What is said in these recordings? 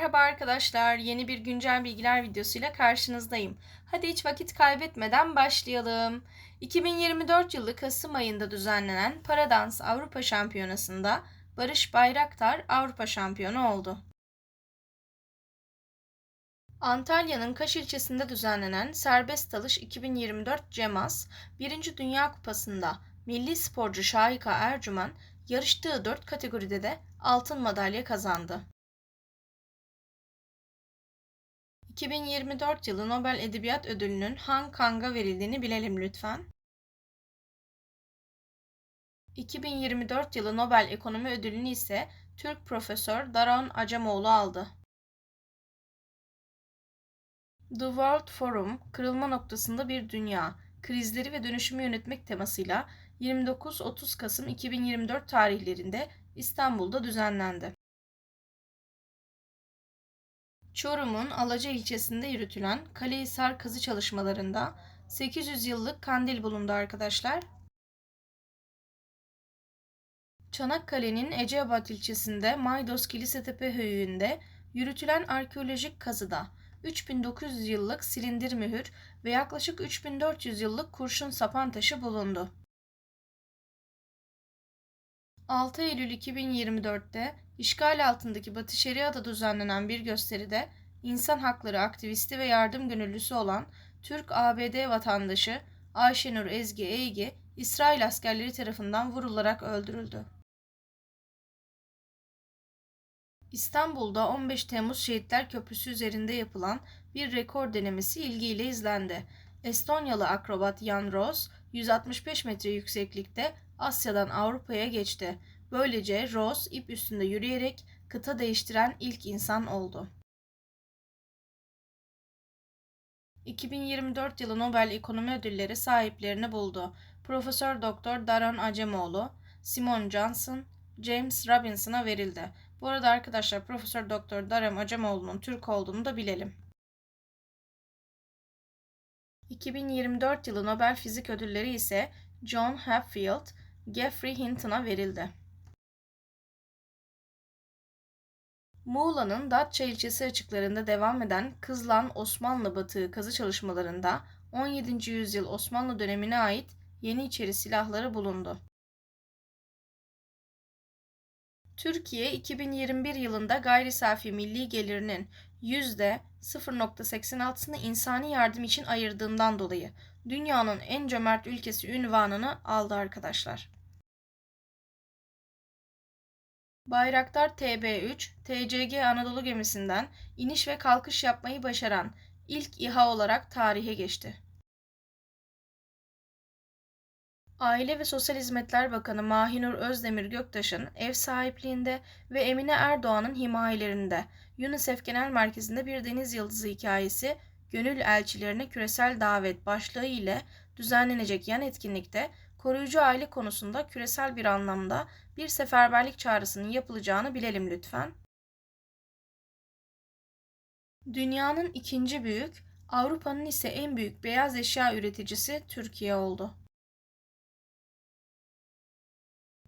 Merhaba arkadaşlar, yeni bir güncel bilgiler videosuyla karşınızdayım. Hadi hiç vakit kaybetmeden başlayalım. 2024 yılı Kasım ayında düzenlenen Paradans Avrupa Şampiyonası'nda Barış Bayraktar Avrupa şampiyonu oldu. Antalya'nın Kaş ilçesinde düzenlenen Serbest Dalış 2024 CEMAS 1. Dünya Kupası'nda milli sporcu Şahika Ercümen yarıştığı 4 kategoride de altın madalya kazandı. 2024 yılı Nobel Edebiyat Ödülü'nün Han Kang'a verildiğini bilelim lütfen. 2024 yılı Nobel Ekonomi Ödülünü ise Türk profesör Daron Acemoğlu aldı. The World Forum, kırılma noktasında bir dünya, krizleri ve dönüşümü yönetmek temasıyla 29-30 Kasım 2024 tarihlerinde İstanbul'da düzenlendi. Çorum'un Alaca ilçesinde yürütülen Kalehisar kazı çalışmalarında 800 yıllık kandil bulundu arkadaşlar. Çanakkale'nin Eceabat ilçesinde Maydos Kilisetepe höyüğünde yürütülen arkeolojik kazıda 3900 yıllık silindir mühür ve yaklaşık 3400 yıllık kurşun sapan taşı bulundu. 6 Eylül 2024'te işgal altındaki Batı Şeria'da düzenlenen bir gösteride insan hakları aktivisti ve yardım gönüllüsü olan Türk-ABD vatandaşı Ayşenur Ezgi Eygi, İsrail askerleri tarafından vurularak öldürüldü. İstanbul'da 15 Temmuz Şehitler Köprüsü üzerinde yapılan bir rekor denemesi ilgiyle izlendi. Estonyalı akrobat Jan Roos 165 metre yükseklikte Asya'dan Avrupa'ya geçti. Böylece Ross ip üstünde yürüyerek kıta değiştiren ilk insan oldu. 2024 yılı Nobel Ekonomi Ödülleri sahiplerini buldu. Profesör Doktor Daron Acemoğlu, Simon Johnson, James Robinson'a verildi. Bu arada arkadaşlar Profesör Doktor Daron Acemoğlu'nun Türk olduğunu da bilelim. 2024 yılı Nobel Fizik Ödülleri ise John Hapfield, Geoffrey Hinton'a verildi. Muğla'nın Datça ilçesi açıklarında devam eden Kızlan Osmanlı batığı kazı çalışmalarında 17. yüzyıl Osmanlı dönemine ait Yeniçeri silahları bulundu. Türkiye 2021 yılında gayri safi milli gelirinin %0.86'sını insani yardım için ayırdığından dolayı dünyanın en cömert ülkesi ünvanını aldı arkadaşlar. Bayraktar TB3, TCG Anadolu gemisinden iniş ve kalkış yapmayı başaran ilk İHA olarak tarihe geçti. Aile ve Sosyal Hizmetler Bakanı Mahinur Özdemir Göktaş'ın ev sahipliğinde ve Emine Erdoğan'ın himayelerinde UNICEF Genel Merkezi'nde bir deniz yıldızı hikayesi Gönül Elçilerine Küresel Davet başlığı ile düzenlenecek yan etkinlikte koruyucu aile konusunda küresel bir anlamda bir seferberlik çağrısının yapılacağını bilelim lütfen. Dünyanın ikinci büyük, Avrupa'nın ise en büyük beyaz eşya üreticisi Türkiye oldu.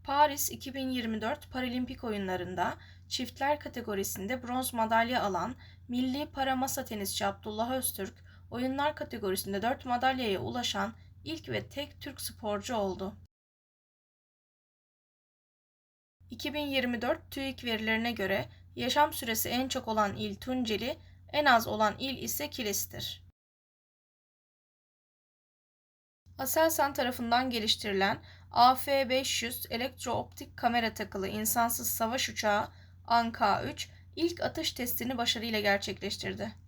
Paris 2024 Paralimpik oyunlarında çiftler kategorisinde bronz madalya alan milli para masa tenisçi Abdullah Öztürk, oyunlar kategorisinde 4 madalyaya ulaşan ilk ve tek Türk sporcu oldu. 2024 TÜİK verilerine göre yaşam süresi en çok olan il Tunceli, en az olan il ise Kilis'tir. Aselsan tarafından geliştirilen AF-500 elektrooptik kamera takılı insansız savaş uçağı Anka-3 ilk atış testini başarıyla gerçekleştirdi.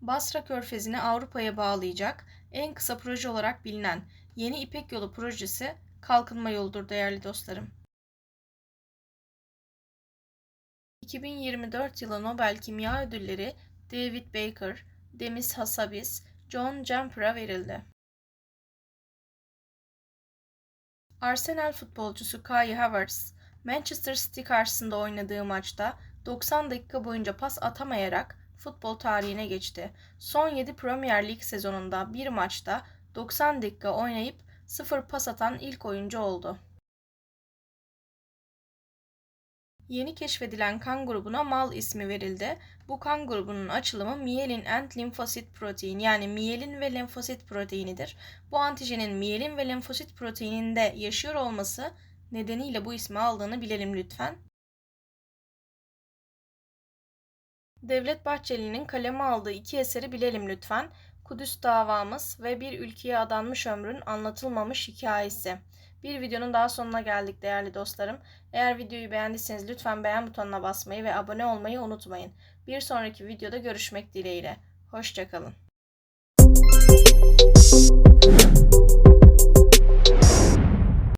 Basra Körfezi'ni Avrupa'ya bağlayacak en kısa proje olarak bilinen Yeni İpek Yolu projesi kalkınma yoludur değerli dostlarım. 2024 yılı Nobel Kimya Ödülleri David Baker, Demis Hassabis, John Jumper'a verildi. Arsenal futbolcusu Kai Havertz, Manchester City karşısında oynadığı maçta 90 dakika boyunca pas atamayarak futbol tarihine geçti. Son 7 Premier Lig sezonunda bir maçta 90 dakika oynayıp 0 pas atan ilk oyuncu oldu. Yeni keşfedilen kan grubuna MAL ismi verildi. Bu kan grubunun açılımı Myelin and Lymphocyte Protein yani miyelin ve lenfosit proteinidir. Bu antijenin miyelin ve lenfosit proteininde yaşıyor olması nedeniyle bu ismi aldığını bilelim lütfen. Devlet Bahçeli'nin kaleme aldığı iki eseri bilelim lütfen. Kudüs davamız ve bir ülkeye adanmış ömrün anlatılmamış hikayesi. Bir videonun daha sonuna geldik değerli dostlarım. Eğer videoyu beğendiyseniz lütfen beğen butonuna basmayı ve abone olmayı unutmayın. Bir sonraki videoda görüşmek dileğiyle. Hoşçakalın.